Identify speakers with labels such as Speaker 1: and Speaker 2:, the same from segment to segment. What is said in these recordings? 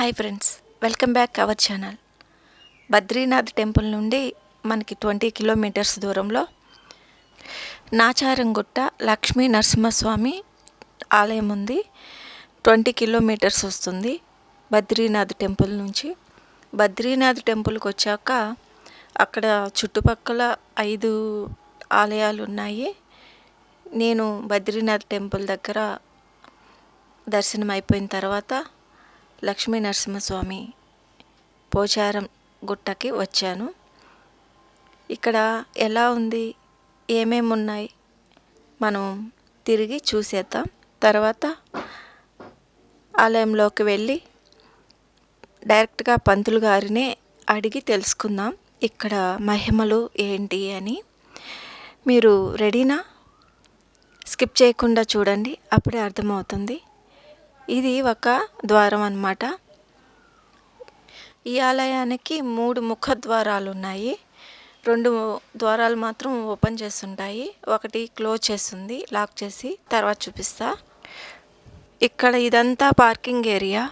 Speaker 1: Hi friends welcome back our channel Badrinath temple నుండి మనకి twenty kilometres దూరంలో నాచారంగుట్ట లక్ష్మీ నరసింహస్వామి ఆలయం ఉంది. ట్వంటీ కిలోమీటర్స్ వస్తుంది బద్రీనాథ్ టెంపుల్ నుంచి. బద్రీనాథ్ టెంపుల్కి వచ్చాక అక్కడ చుట్టుపక్కల ఐదు ఆలయాలు ఉన్నాయి. నేను బద్రీనాథ్ టెంపుల్ దగ్గర దర్శనం అయిపోయిన తర్వాత లక్ష్మీ నరసింహస్వామి పోచారం గుట్టకి వచ్చాను. ఇక్కడ ఎలా ఉంది? ఏమేమి ఉన్నాయి? మనం తిరిగి చూసేద్దాం. తర్వాత ఆలయంలోకి వెళ్ళి డైరెక్ట్గా పంతులు గారినే అడిగి తెలుసుకుందాం. ఇక్కడ మహిమలు ఏంటి అని. మీరు రెడీనా? స్కిప్ చేయకుండా చూడండి అప్పుడే అర్థమవుతుంది. ఇది ఒక ద్వారం అన్నమాట. ఈ ఆలయానికి మూడు ముఖ ద్వారాలు ఉన్నాయి రెండు ద్వారాలు మాత్రం ఓపెన్ చేస్తుంటాయి. ఒకటి క్లోజ్ చేస్తుంది లాక్ చేసి తర్వాత చూపిస్తా. ఇక్కడ ఇదంతా పార్కింగ్ ఏరియా.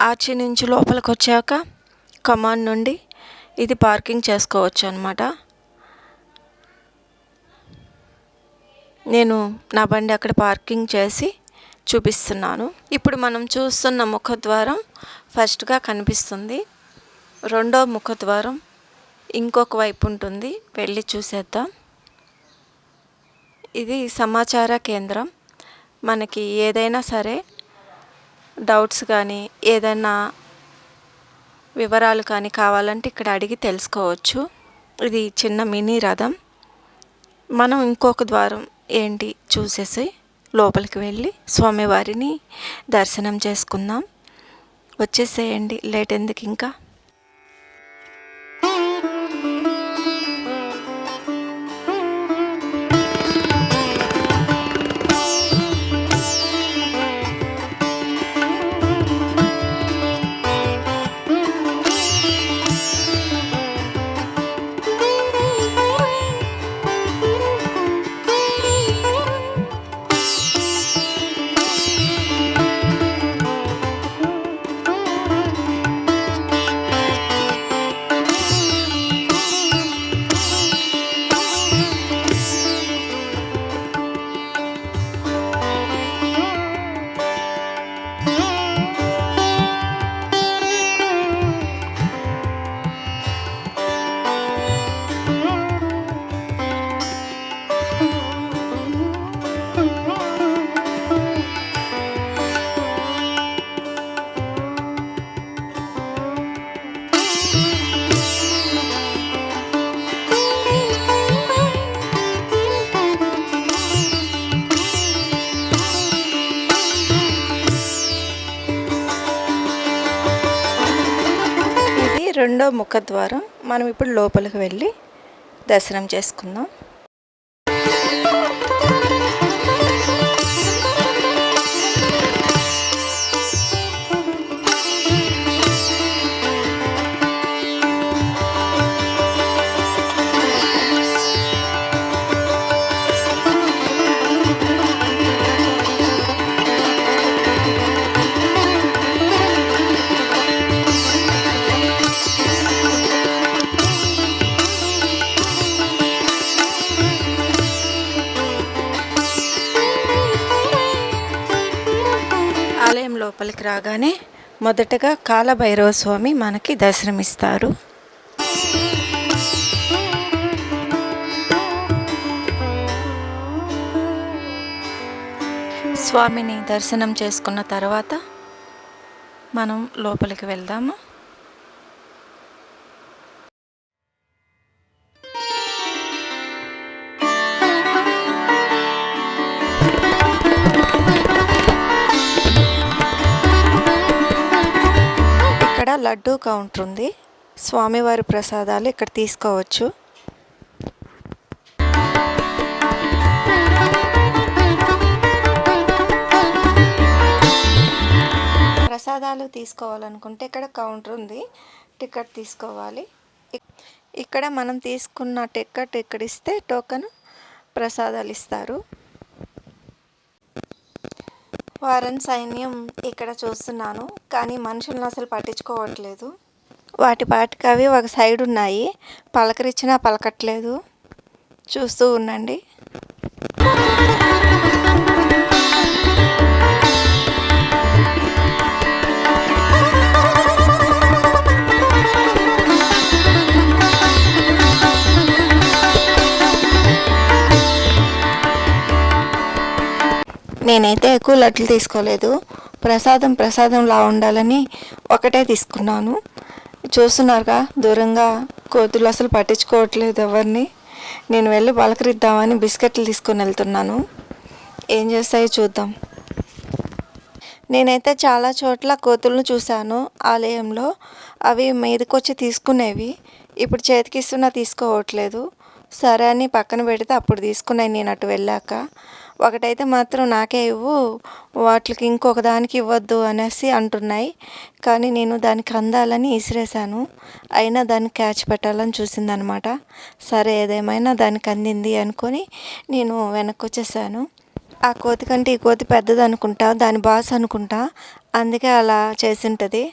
Speaker 1: ఆర్చి నుంచి లోపలికి వచ్చాక కమాండ్ నుండి ఇది పార్కింగ్ చేసుకోవచ్చు అనమాట నేను నా బండి అక్కడ పార్కింగ్ చేసి చూపిస్తున్నాను. ఇప్పుడు మనం చూస్తున్న ముఖద్వారం ఫస్ట్గా కనిపిస్తుంది. రెండో ముఖద్వారం ఇంకొక వైపు ఉంటుంది. వెళ్ళి చూసేద్దాం. ఇది సమాచార కేంద్రం. మనకి ఏదైనా సరే డౌట్స్ కానీ ఏదైనా వివరాలు కానీ కావాలంటే ఇక్కడ అడిగి తెలుసుకోవచ్చు. ఇది చిన్న మినీ రథం. మనం ఇంకొక ద్వారం ఏంటి చూసేసి లోపలికి వెళ్ళి స్వామివారిని దర్శనం చేసుకుందాం. వచ్చేసేయండి. లేట్ ఎందుకు ఇంకా రెండో ముఖద్వారం మనం ఇప్పుడు లోపలికి వెళ్ళి దర్శనం చేసుకుందాం. రాగానే మొదటగా కాలభైరవ స్వామి మనకి దర్శనమిస్తారు. స్వామిని దర్శనం చేసుకున్న తర్వాత మనం లోపలికి వెళ్దాము? ఇక్కడ లడ్డూ కౌంటర్ ఉంది. స్వామివారి ప్రసాదాలు ఇక్కడ తీసుకోవచ్చు. ప్రసాదాలు తీసుకోవాలనుకుంటే ఇక్కడ కౌంటర్ ఉంది. టికెట్ తీసుకోవాలి. ఇక్కడ మనం తీసుకున్న టికెట్ ఇక్కడ ఇస్తే టోకెన్ ప్రసాదాలు ఇస్తారు. వారన్ సైన్యం ఇక్కడ చూస్తున్నాను కానీ మనుషులను అసలు పట్టించుకోవట్లేదు. వాటి పాటికి అవి ఒక సైడ్ ఉన్నాయి పలకరించినా పలకట్లేదు. చూస్తూ ఉండండి. నేనైతే ఎక్కువ లడ్లు తీసుకోలేదు. ప్రసాదం ప్రసాదంలా ఉండాలని ఒకటే తీసుకున్నాను. చూస్తున్నారుగా దూరంగా కోతులు అసలు పట్టించుకోవట్లేదు ఎవరిని. నేను వెళ్ళి పలకరిద్దామని బిస్కెట్లు తీసుకొని వెళ్తున్నాను. ఏం చేస్తాయో చూద్దాం. నేనైతే చాలా చోట్ల కోతులను చూశాను ఆలయంలో. అవి మీదకొచ్చి తీసుకునేవి. ఇప్పుడు చేతికిస్తున్నా తీసుకోవట్లేదు. సరే అని పక్కన పెడితే అప్పుడు తీసుకున్నాయి నేను అటు వెళ్ళాక. ఒకటైతే మాత్రం నాకే ఇవ్వు వాటికి ఇంకొక దానికి ఇవ్వద్దు అనేసి అంటున్నాయి. కానీ నేను దానికి అందాలని ఇసిరేశాను. అయినా దాన్ని క్యాచ్ పెట్టాలని చూసిందనమాట. సరే ఏదేమైనా దానికి అందింది అనుకొని నేను వెనక్కి వచ్చేసాను ఆ కోతి కంటే ఈ కోతి పెద్దది అనుకుంటా దాని బాస్ అనుకుంటా. అందుకే అలా చేసింటది.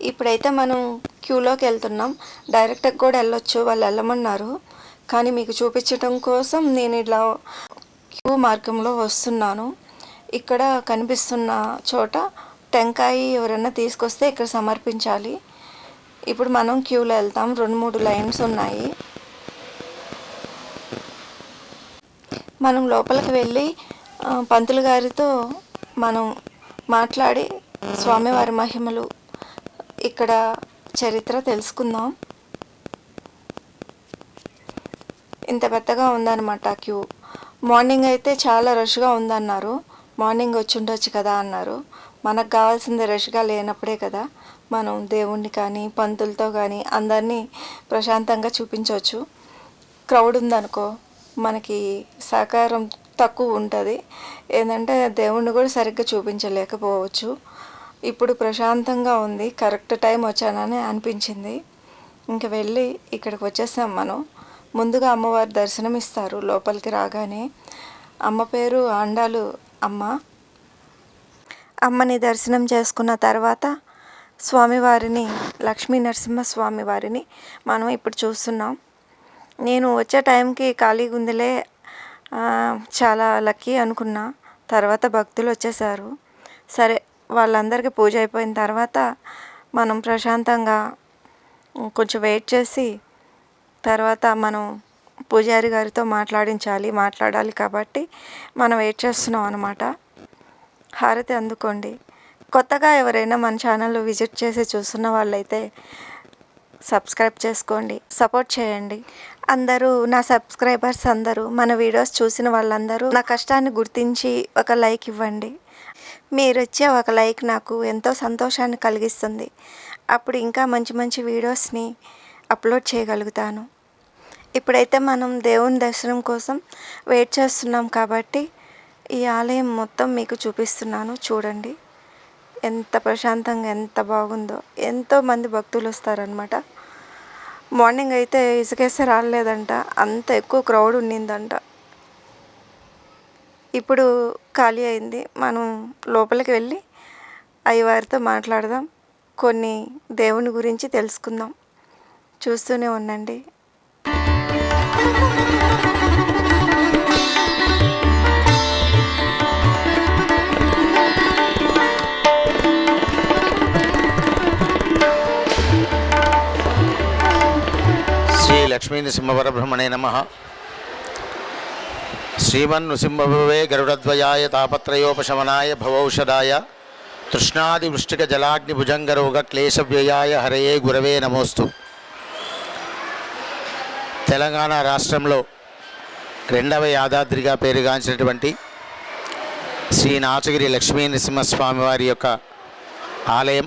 Speaker 1: ఇప్పుడైతే మనం క్యూలోకి వెళ్తున్నాం. డైరెక్ట్గా కూడా వెళ్ళొచ్చు వాళ్ళు వెళ్ళమన్నారు. కానీ మీకు చూపించటం కోసం నేను ఇలా క్యూ మార్గంలో వస్తున్నాను. ఇక్కడ కనిపిస్తున్న చోట టెంకాయ ఎవరైనా తీసుకొస్తే ఇక్కడ సమర్పించాలి. ఇప్పుడు మనం క్యూలో వెళ్తాం. రెండు మూడు లైన్స్ ఉన్నాయి. మనం లోపలికి వెళ్ళి పంతులు గారితో మనం మాట్లాడి స్వామివారి మహిమలు ఇక్కడ చరిత్ర తెలుసుకుందాం. ఇంత పెద్దగా ఉందన్నమాట క్యూ. మార్నింగ్ అయితే చాలా రష్గా ఉందన్నారు. మార్నింగ్ వచ్చి ఉండొచ్చు కదా అన్నారు. మనకు కావాల్సింది రష్గా లేనప్పుడే కదా మనం దేవుణ్ణి కానీ పంతులతో కానీ అందరినీ ప్రశాంతంగా చూపించవచ్చు క్రౌడ్ ఉందనుకో మనకి సహకారం తక్కువ ఉంటుంది. ఏంటంటే దేవుణ్ణి కూడా సరిగ్గా చూపించలేకపోవచ్చు. ఇప్పుడు ప్రశాంతంగా ఉంది కరెక్ట్ టైం వచ్చానని అనిపించింది. ఇంక వెళ్ళి ఇక్కడికి వచ్చేసాం మనం. ముందుగా అమ్మవారి దర్శనం ఇస్తారు లోపలికి రాగానే అమ్మ పేరు ఆండాలు అమ్మ. అమ్మని దర్శనం చేసుకున్న తర్వాత స్వామివారిని లక్ష్మీ నరసింహ స్వామి వారిని మనం ఇప్పుడు చూస్తున్నాం. నేను వచ్చే టైంకి ఖాళీ ఉందిలే చాలా లక్కీ అనుకున్నా. తర్వాత భక్తులు వచ్చేసారు సరే వాళ్ళందరికీ పూజ అయిపోయిన తర్వాత మనం ప్రశాంతంగా కొంచెం వెయిట్ చేసి తర్వాత మనం పూజారి గారితో మాట్లాడించాలి మాట్లాడాలి కాబట్టి మనం వెయిట్ చేస్తున్నాం అనమాట హారతి అందుకోండి. కొత్తగా ఎవరైనా మన ఛానల్ విజిట్ చేసి చూస్తున్న వాళ్ళైతే సబ్స్క్రైబ్ చేసుకోండి సపోర్ట్ చేయండి. అందరూ నా సబ్స్క్రైబర్స్ అందరూ మన వీడియోస్ చూసిన వాళ్ళందరూ నా కష్టాన్ని గుర్తించి ఒక లైక్ ఇవ్వండి. మీరు ఇచ్చే ఒక లైక్ నాకు ఎంతో సంతోషాన్ని కలిగిస్తుంది. అప్పుడు ఇంకా మంచి మంచి వీడియోస్ని అప్లోడ్ చేయగలుగుతాను. ఇప్పుడైతే మనం దేవుని దర్శనం కోసం వెయిట్ చేస్తున్నాం కాబట్టి ఈ ఆలయం మొత్తం మీకు చూపిస్తున్నాను. చూడండి. ఎంత ప్రశాంతంగా ఎంత బాగుందో. ఎంతో మంది భక్తులు వస్తారనమాట మార్నింగ్ అయితే ఇసుకేస్తే రాలేదంట. అంత ఎక్కువ క్రౌడ్ ఉండిందంట ఇప్పుడు ఖాళీ అయింది. మనం లోపలికి వెళ్ళి అయ్యవారితో మాట్లాడదాం. కొన్ని దేవుని గురించి తెలుసుకుందాం. చూస్తూనే ఉండండి.
Speaker 2: శ్రీ లక్ష్మీ నృసింహపరబ్రహ్మణే నమ. శ్రీమన్ నృసింహభవే గరుడద్వయాయ తాపత్రయోపశమనాయ భవౌషధాయ తృష్ణాదివృష్టిక జలాగ్నిభుజంగరోగ క్లేశవ్యయాయ హరయే గురవే నమోస్తు. తెలంగాణ రాష్ట్రంలో రెండవ యాదాద్రిగా పేరుగాంచినటువంటి శ్రీ నాచగిరి లక్ష్మీ నరసింహస్వామి వారి యొక్క ఆలయం.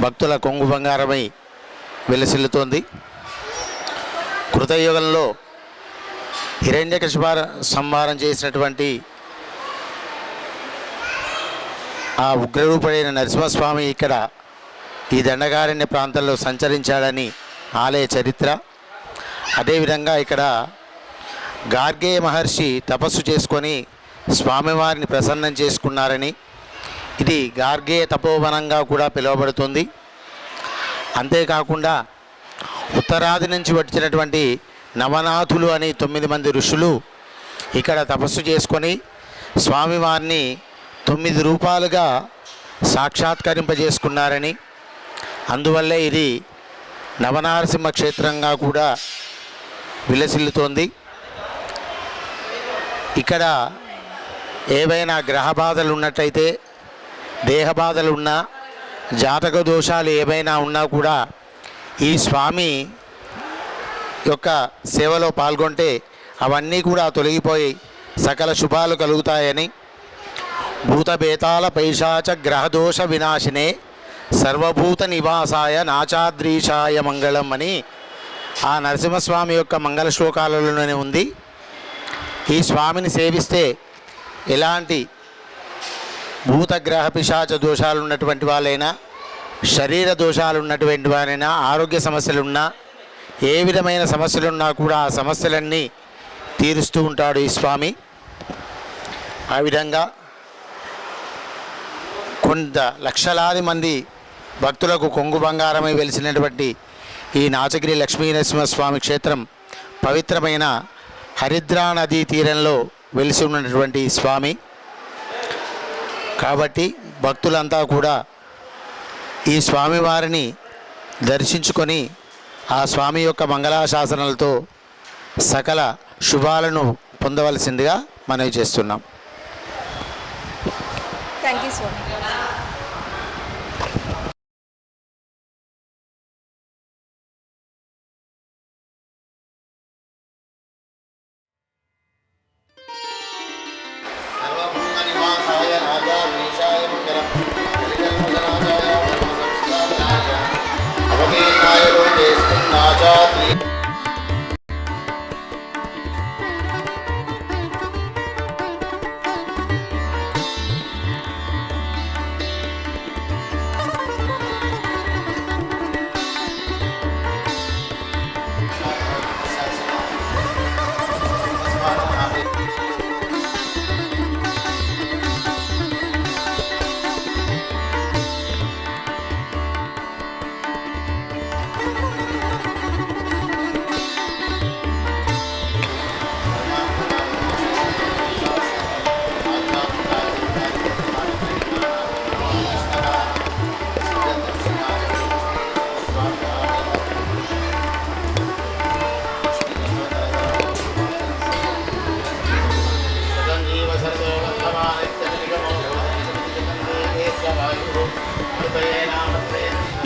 Speaker 2: భక్తుల కొంగు బంగారమై వెలసిల్లుతోంది. కృతయుగంలో హిరణ్యకశిపార సంహారం చేసినటువంటి ఆ ఉగ్రరూపుడైన నరసింహస్వామి ఇక్కడ ఈ దండకారణ్య ప్రాంతంలో సంచరించాడని ఆలయ చరిత్ర. అదేవిధంగా ఇక్కడ గార్గే మహర్షి తపస్సు చేసుకొని స్వామివారిని ప్రసన్నం చేసుకున్నారని. ఇది గార్గే తపోవనంగా కూడా పిలువబడుతుంది. అంతేకాకుండా ఉత్తరాది నుంచి వచ్చినటువంటి నవనాథులు అని తొమ్మిది మంది ఋషులు ఇక్కడ తపస్సు చేసుకొని స్వామివారిని తొమ్మిది రూపాలుగా సాక్షాత్కరింపజేసుకున్నారని. అందువల్లే ఇది నవనారసింహ క్షేత్రంగా కూడా విలసిల్లుతోంది. ఇక్కడ ఏవైనా గ్రహ బాధలు ఉన్నట్టయితే దేహ బాధలు ఉన్నా జాతక దోషాలు ఏవైనా ఉన్నా కూడా ఈ స్వామి యొక్క సేవలో పాల్గొంటే అవన్నీ కూడా తొలగిపోయి సకల శుభాలు కలుగుతాయని. భూతబేతాల పైశాచ గ్రహదోష వినాశినే. సర్వభూత నివాసాయ నాచాద్రీషాయ మంగళం అని ఆ నరసింహస్వామి యొక్క మంగళ శ్లోకాలలోనే ఉంది. ఈ స్వామిని సేవిస్తే ఎలాంటి భూతగ్రహ పిశాచ దోషాలు ఉన్నటువంటి వాళ్ళైనా శరీర దోషాలు ఉన్నటువంటి వారైనా ఆరోగ్య సమస్యలున్నా ఏ విధమైన సమస్యలున్నా కూడా ఆ సమస్యలన్నీ తీరుస్తూ ఉంటాడు ఈ స్వామి. ఆ విధంగా కొంత లక్షలాది మంది భక్తులకు కొంగు బంగారమై వెలిసినటువంటి ఈ నాచగిరి లక్ష్మీనరసింహస్వామి క్షేత్రం పవిత్రమైన హరిద్రా నదీ తీరంలో వెలిసి ఉన్నటువంటి స్వామి. కాబట్టి భక్తులంతా కూడా ఈ స్వామివారిని దర్శించుకొని ఆ స్వామి యొక్క మంగళాశాసనాలతో సకల శుభాలను పొందవలసిందిగా మనవి చేస్తున్నాం.
Speaker 1: థ్యాంక్ యూ స్వామి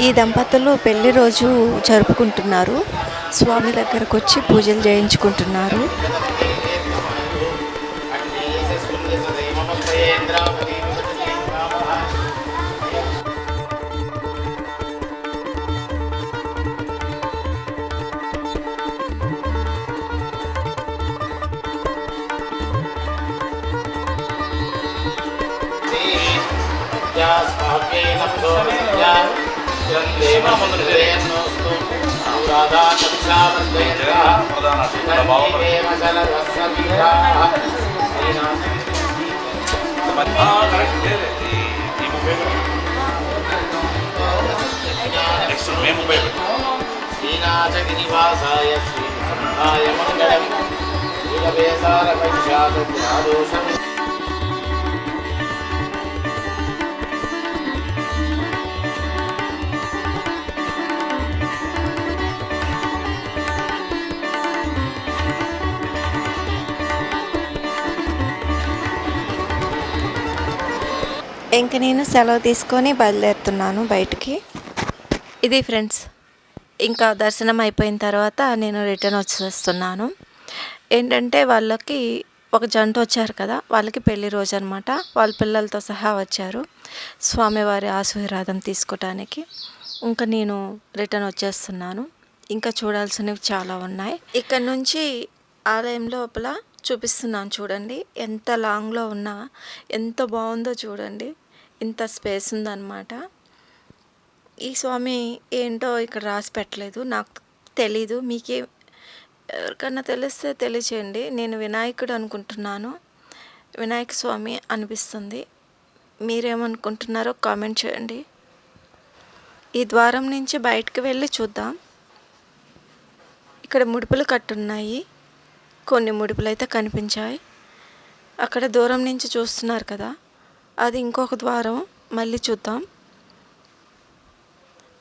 Speaker 1: ఈ దంపతులు పెళ్ళి రోజు జరుపుకుంటున్నారు. స్వామి దగ్గరకు వచ్చి పూజలు చేయించుకుంటున్నారు.
Speaker 3: నెక్స్ట్ మేము ముప్పై.
Speaker 2: శ్రీనాథగిరివాసాయ శ్రీనాథాయ మంగళం శ్రీరవేశారపక్షాదోషం
Speaker 1: ఇంక నేను సెలవు తీసుకొని బయలుదేరుతున్నాను బయటికి. ఇది ఫ్రెండ్స్ ఇంకా దర్శనం అయిపోయిన తర్వాత నేను రిటర్న్ వచ్చేస్తున్నాను. ఏంటంటే వాళ్ళకి ఒక జంట వచ్చారు కదా వాళ్ళకి పెళ్ళి రోజు అనమాట వాళ్ళ పిల్లలతో సహా వచ్చారు స్వామివారి ఆశీర్వాదం తీసుకోవటానికి ఇంకా నేను రిటర్న్ వచ్చేస్తున్నాను. ఇంకా చూడాల్సినవి చాలా ఉన్నాయి. ఇక్కడ నుంచి ఆలయం లోపల చూపిస్తున్నాను చూడండి ఎంత లాంగ్లో ఉన్నా ఎంత బాగుందో చూడండి. ఇంత స్పేస్ ఉందన్నమాట. ఈ స్వామి ఏంటో ఇక్కడ రాసి పెట్టలేదు. నాకు తెలీదు. మీకే ఎవరికన్నా తెలిస్తే తెలియచేయండి. నేను వినాయకుడు అనుకుంటున్నాను. వినాయక స్వామి అనిపిస్తుంది. మీరేమనుకుంటున్నారో కామెంట్ చేయండి. ఈ ద్వారం నుంచి బయటకు వెళ్ళి చూద్దాం. ఇక్కడ ముడుపులు కట్టున్నాయి. కొన్ని ముడుపులు అయితే కనిపించాయి. అక్కడ దూరం నుంచి చూస్తున్నారు కదా. అది ఇంకొక ద్వారం. మళ్ళీ చూద్దాం.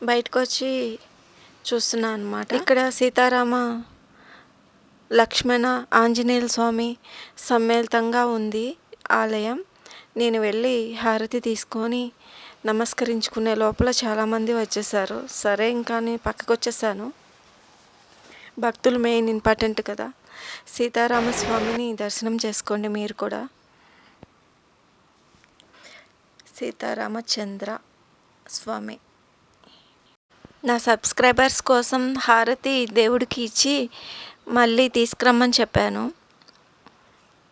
Speaker 1: బయటకు వచ్చి చూస్తున్నా అనమాట ఇక్కడ సీతారామ లక్ష్మణ ఆంజనేయుల స్వామి సమ్మేళితంగా ఉంది ఆలయం. నేను వెళ్ళి హారతి తీసుకొని నమస్కరించుకునే లోపల చాలామంది వచ్చేసారు. సరే ఇంకా నేను పక్కకు వచ్చేసాను భక్తులు మెయిన్ ఇంపార్టెంట్ కదా. సీతారామస్వామిని దర్శనం చేసుకోండి మీరు కూడా. సీతారామచంద్ర స్వామి. నా సబ్స్క్రైబర్స్ కోసం హారతి దేవుడికి ఇచ్చి మళ్ళీ తీసుకురమ్మని చెప్పాను.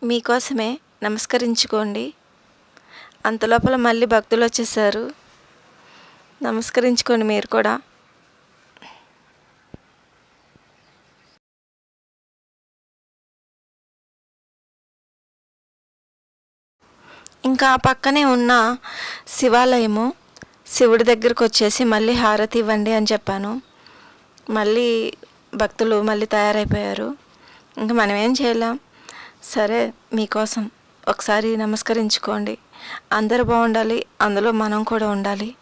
Speaker 1: మీకోసమే నమస్కరించుకోండి. అంతలోపల మళ్ళీ భక్తులు వచ్చేసారు. నమస్కరించుకోండి మీరు కూడా. ఇంకా ఆ పక్కనే ఉన్న శివాలయము శివుడి దగ్గరకు వచ్చేసి మళ్ళీ హారతి ఇవ్వండి అని చెప్పాను. మళ్ళీ భక్తులు మళ్ళీ తయారైపోయారు. ఇంకా మనం ఏం చేయలేం. సరే మీకోసం ఒకసారి నమస్కరించుకోండి. అందరూ బాగుండాలి అందులో మనం కూడా ఉండాలి.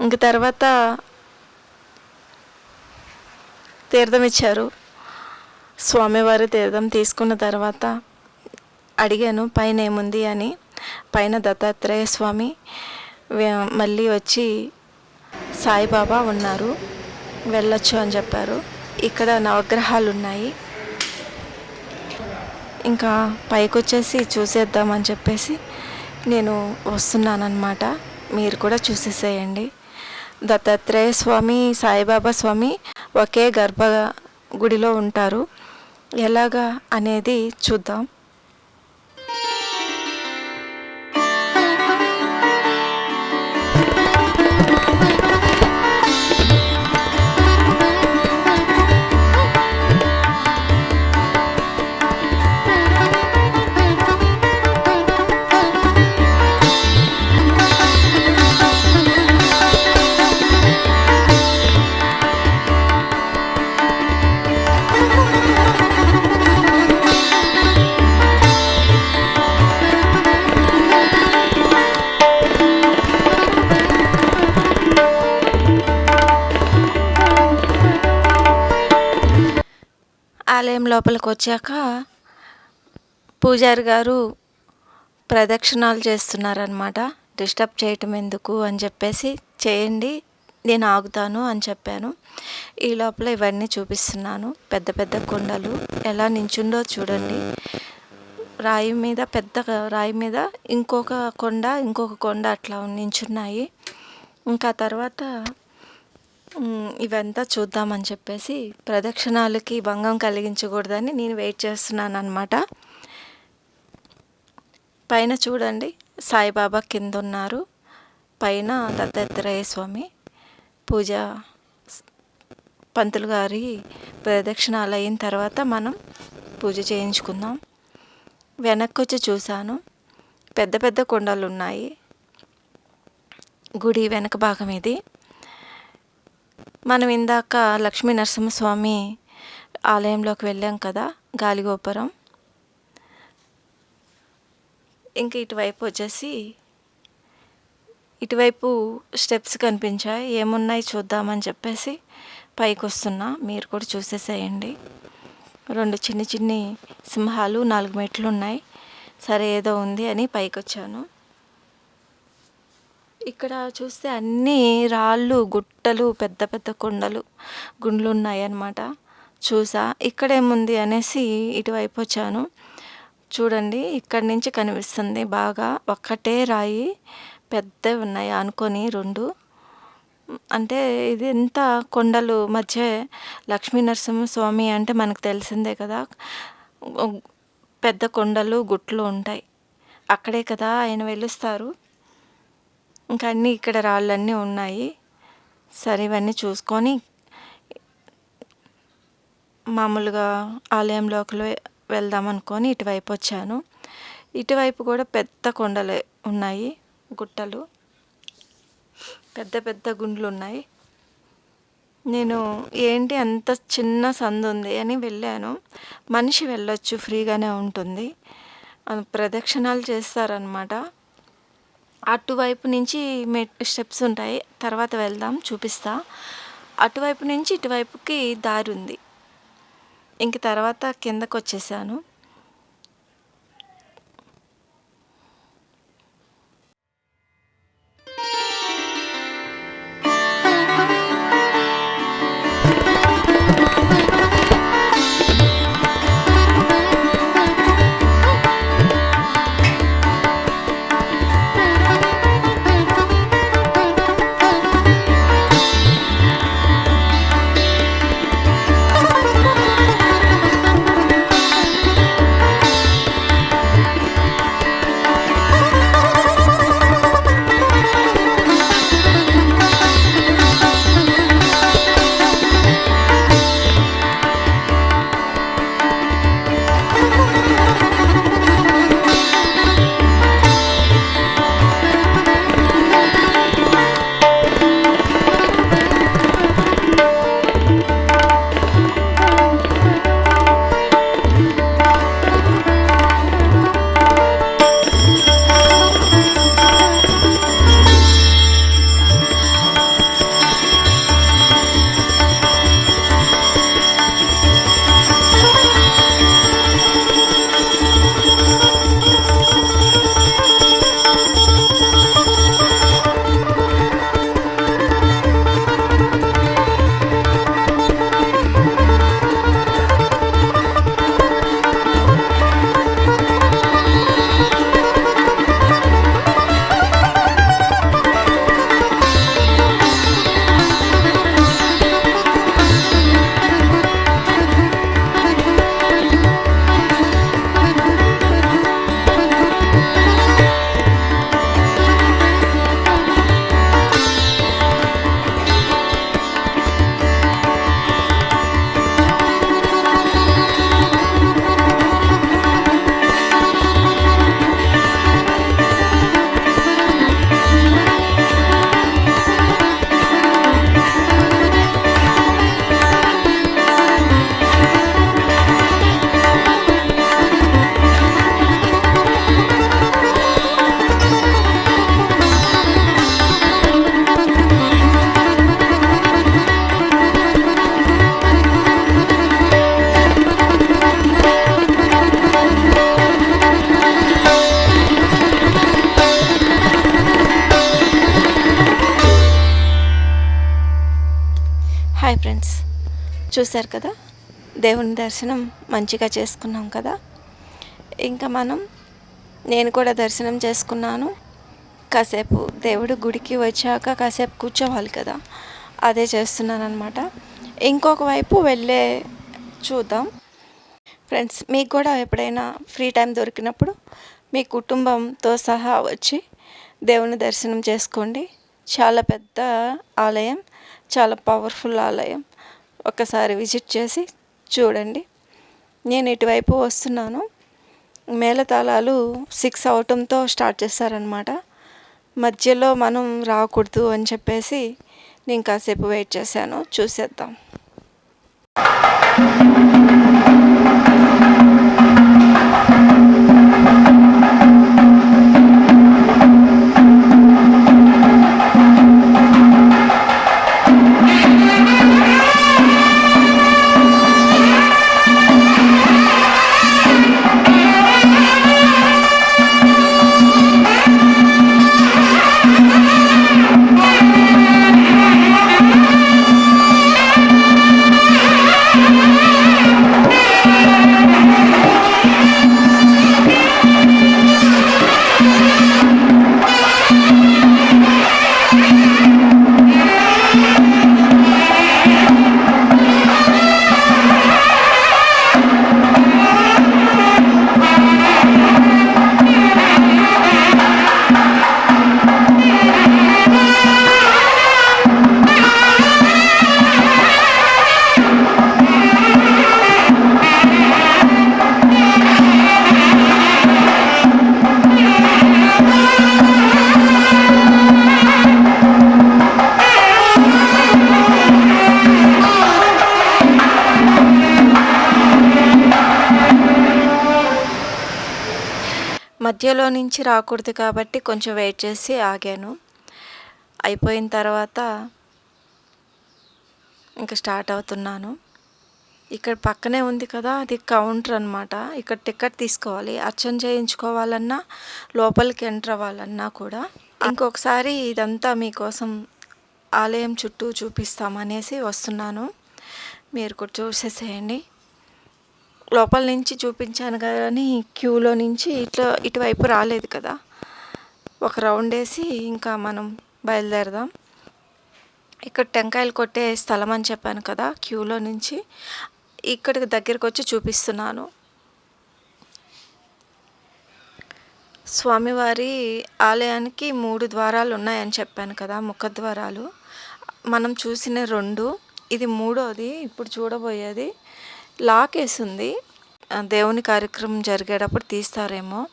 Speaker 1: ఇంక తర్వాత తీర్థం ఇచ్చారు. స్వామివారి తీర్థం తీసుకున్న తర్వాత అడిగాను పైన ఏముంది? అని. పైన దత్తాత్రేయ స్వామి మళ్ళీ వచ్చి సాయిబాబా ఉన్నారు వెళ్ళొచ్చు అని చెప్పారు. ఇక్కడ నవగ్రహాలు ఉన్నాయి ఇంకా పైకి వచ్చేసి చూసేద్దామని చెప్పేసి నేను వస్తున్నానమాట మీరు కూడా చూసేసేయండి. దత్తాత్రేయ స్వామి సాయిబాబా స్వామి ఒకే గర్భ గుడిలో ఉంటారు. ఎలాగా అనేది చూద్దాం. లోపలికి వచ్చాక పూజారి గారు ప్రదక్షిణాలు చేస్తున్నారనమాట డిస్టర్బ్ చేయటం ఎందుకు అని చెప్పేసి చేయండి నేను ఆగుతాను అని చెప్పాను. ఈ లోపల ఇవన్నీ చూపిస్తున్నాను. పెద్ద పెద్ద కొండలు ఎలా నించుండో చూడండి. రాయి మీద పెద్ద రాయి మీద ఇంకొక కొండ ఇంకొక కొండ అట్లా నించున్నాయి. ఇంకా తర్వాత ఇవంతా చూద్దామని చెప్పేసి ప్రదక్షిణాలకి భంగం కలిగించకూడదని నేను వెయిట్ చేస్తున్నాను అనమాట పైన చూడండి సాయిబాబా కింద ఉన్నారు పైన దత్తాత్రేయ స్వామి పూజ పంతులు గారి ప్రదక్షిణాలు అయిన తర్వాత మనం పూజ చేయించుకుందాం. వెనక్కి వచ్చి చూశాను పెద్ద పెద్ద కొండలు ఉన్నాయి గుడి వెనక భాగం ఇది. మనం ఇందాక లక్ష్మీ నరసింహస్వామి ఆలయంలోకి వెళ్ళాం కదా గాలిగోపురం ఇంకా ఇటువైపు వచ్చేసి ఇటువైపు స్టెప్స్ కనిపించాయి. ఏమున్నాయి చూద్దామని చెప్పేసి పైకి వస్తున్నా మీరు కూడా చూసేసేయండి. రెండు చిన్ని చిన్ని సింహాలు నాలుగు మెట్లు ఉన్నాయి. సరే ఏదో ఉంది అని పైకి వచ్చాను ఇక్కడ చూస్తే అన్నీ రాళ్ళు గుట్టలు పెద్ద పెద్ద కొండలు గుండ్లు ఉన్నాయి అన్నమాట చూసా ఇక్కడేముంది అనేసి ఇటువైపు వచ్చాను. చూడండి ఇక్కడి నుంచి కనిపిస్తుంది బాగా. ఒక్కటే రాయి పెద్దవి ఉన్నాయి అనుకొని రెండు. అంటే ఇది ఎంత కొండలు మధ్య లక్ష్మీనరసింహ స్వామి అంటే మనకు తెలిసిందే కదా. పెద్ద కొండలు గుట్లు ఉంటాయి. అక్కడే కదా ఆయన వెలుస్తారు ఇంకా అన్నీ ఇక్కడ రాళ్ళన్నీ ఉన్నాయి. సరే ఇవన్నీ చూసుకొని మామూలుగా ఆలయంలోకి వెళ్దాం అనుకొని ఇటువైపు వచ్చాను. ఇటువైపు కూడా పెద్ద కొండలు ఉన్నాయి గుట్టలు. పెద్ద పెద్ద గుండ్లు ఉన్నాయి. నేను ఏంటి అంత చిన్న సందు ఉంది అని వెళ్ళాను. మనిషి వెళ్ళొచ్చు ఫ్రీగానే ఉంటుంది. ప్రదక్షిణాలు చేస్తారనమాట అటువైపు నుంచి మెట్ స్టెప్స్ ఉంటాయి. తర్వాత వెళ్దాం చూపిస్తా. అటువైపు నుంచి ఇటువైపుకి దారి ఉంది. ఇంక తర్వాత కిందకు వచ్చేసాను హాయ్ ఫ్రెండ్స్. చూశారు కదా? దేవుని దర్శనం మంచిగా చేసుకున్నాం కదా? ఇంకా మనం నేను కూడా దర్శనం చేసుకున్నాను. కాసేపు దేవుడు గుడికి వచ్చాక కాసేపు కూర్చోవాలి కదా? అదే చేస్తున్నాను అనమాట ఇంకొక వైపు వెళ్ళే చూద్దాం. ఫ్రెండ్స్ మీకు కూడా ఎప్పుడైనా ఫ్రీ టైం దొరికినప్పుడు మీ కుటుంబంతో సహా వచ్చి దేవుని దర్శనం చేసుకోండి. చాలా పెద్ద ఆలయం. చాలా పవర్ఫుల్ ఆలయం. ఒకసారి విజిట్ చేసి చూడండి. నేను ఇటువైపు వస్తున్నాను. మేళతాళాలు సిక్స్ అవటంతో స్టార్ట్ చేస్తారనమాట మధ్యలో మనం రాకూడదు అని చెప్పేసి నేను కాసేపు వెయిట్ చేశాను. చూసేద్దాం. మధ్యలో నుంచి రాకూడదు కాబట్టి కొంచెం వెయిట్ చేసి ఆగాను. అయిపోయిన తర్వాత ఇంకా స్టార్ట్ అవుతున్నాను. ఇక్కడ పక్కనే ఉంది కదా అది కౌంటర్ అనమాట ఇక్కడ టికెట్ తీసుకోవాలి. అర్చన చేయించుకోవాలన్నా లోపలికి ఎంటర్ అవ్వాలన్నా కూడా. ఇంకొకసారి ఇదంతా మీకోసం ఆలయం చుట్టూ చూపిస్తామనేసి వస్తున్నాను. మీరు కూడా చూసేసేయండి. లోపల నుంచి చూపించాను కానీ క్యూలో నుంచి ఇట్లా ఇటువైపు రాలేదు కదా. ఒక రౌండ్ వేసి ఇంకా మనం బయలుదేరదాం. ఇక్కడ టెంకాయలు కొట్టే స్థలం అని చెప్పాను కదా క్యూలో నుంచి ఇక్కడికి దగ్గరికి వచ్చి చూపిస్తున్నాను. స్వామివారి ఆలయానికి మూడు ద్వారాలు ఉన్నాయని చెప్పాను కదా ముఖద్వారాలు. మనం చూసిన రెండు ఇది మూడోది ఇప్పుడు చూడబోయేది లాక్ వేసింది దేవుని కార్యక్రమం జరిగేటప్పుడు తీస్తారేమో.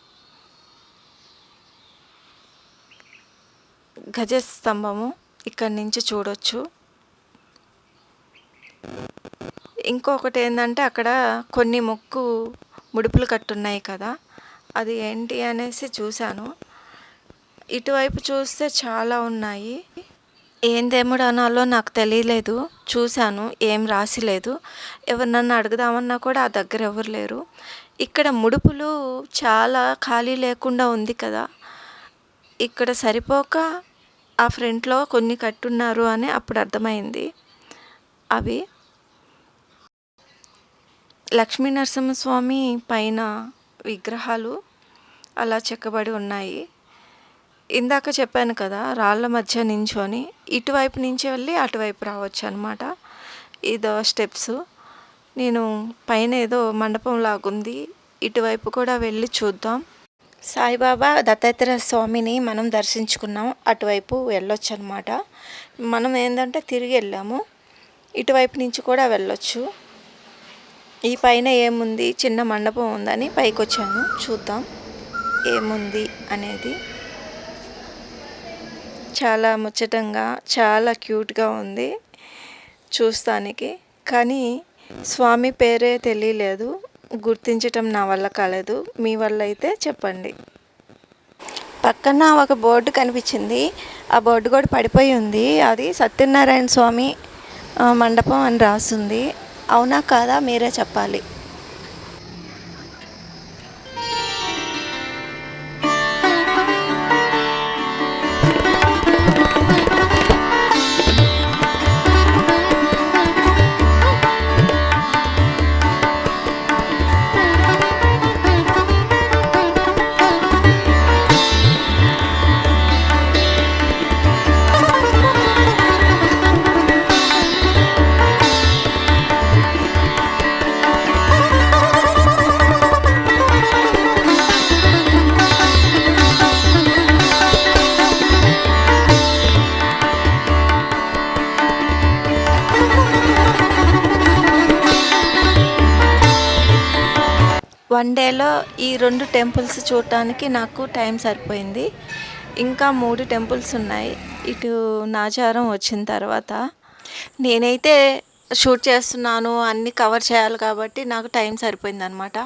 Speaker 1: గజ స్తంభము ఇక్కడి నుంచి చూడొచ్చు. ఇంకొకటి ఏంటంటే అక్కడ కొన్ని మొక్కు ముడుపులు కట్టున్నాయి కదా. అది ఏంటి అనేసి చూశాను. ఇటువైపు చూస్తే చాలా ఉన్నాయి. ఏం దేవుడు అనాలో నాకు తెలియలేదు చూశాను ఏం రాసిలేదు. ఎవరు నన్ను అడుగుదామన్నా కూడా ఆ దగ్గర ఎవరు లేరు. ఇక్కడ ముడుపులు చాలా ఖాళీ లేకుండా ఉంది కదా. ఇక్కడ సరిపోక ఆ ఫ్రంట్లో కొన్ని కట్టున్నారు అని అప్పుడు అర్థమైంది. అవి లక్ష్మీ నరసింహస్వామి పైన విగ్రహాలు అలా చెక్కబడి ఉన్నాయి. ఇందాక చెప్పాను కదా రాళ్ళ మధ్య నించొని ఇటువైపు నుంచి వెళ్ళి అటువైపు రావచ్చు అనమాట ఇదో స్టెప్స్. నేను పైన ఏదో మండపం లాగుంది. ఇటువైపు కూడా వెళ్ళి చూద్దాం. సాయిబాబా దత్తాత్రేయ స్వామిని మనం దర్శించుకున్నాం. అటువైపు వెళ్ళొచ్చు అనమాట మనం ఏంటంటే తిరిగి వెళ్ళాము. ఇటువైపు నుంచి కూడా వెళ్ళొచ్చు. ఈ పైన ఏముంది? చిన్న మండపం ఉందని పైకి వచ్చాను చూద్దాం. ఏముంది అనేది. చాలా ముచ్చటంగా చాలా క్యూట్గా ఉంది చూస్తానికి. కానీ స్వామి పేరే తెలియలేదు. గుర్తించటం నా వల్ల కాలేదు. మీ వల్ల అయితే చెప్పండి. పక్కన ఒక బోర్డు కనిపించింది. ఆ బోర్డు కూడా పడిపోయి ఉంది. అది సత్యనారాయణ స్వామి మండపం అని రాస్తుంది అవునా కాదా? మీరే చెప్పాలి. వన్ డేలో ఈ రెండు టెంపుల్స్ చూడటానికి నాకు టైం సరిపోయింది. ఇంకా మూడు టెంపుల్స్ ఉన్నాయి. ఇటు నాచారం వచ్చిన తర్వాత నేనైతే షూట్ చేస్తున్నాను అన్నీ కవర్ చేయాలి కాబట్టి నాకు టైం సరిపోయింది అనమాట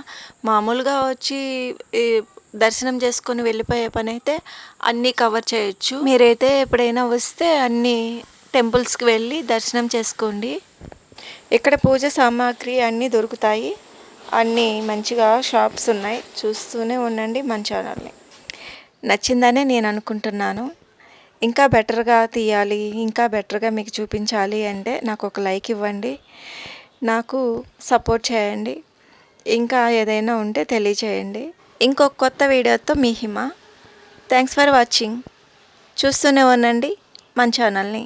Speaker 1: మామూలుగా వచ్చి దర్శనం చేసుకొని వెళ్ళిపోయే పని అయితే అన్నీ కవర్ చేయొచ్చు. మీరైతే ఎప్పుడైనా వస్తే అన్ని టెంపుల్స్కి వెళ్ళి దర్శనం చేసుకోండి. ఇక్కడ పూజ సామాగ్రి అన్నీ దొరుకుతాయి. అన్నీ మంచిగా షాప్స్ ఉన్నాయి. చూస్తూనే ఉండండి మన ఛానల్ని. నచ్చిందనే నేను అనుకుంటున్నాను. ఇంకా బెటర్గా తీయాలి ఇంకా బెటర్గా మీకు చూపించాలి అంటే నాకు ఒక లైక్ ఇవ్వండి. నాకు సపోర్ట్ చేయండి. ఇంకా ఏదైనా ఉంటే తెలియచేయండి. ఇంకొక కొత్త వీడియోతో మీ హిమ. థ్యాంక్స్ ఫర్ వాచింగ్ చూస్తూనే ఉండండి మన ఛానల్ని.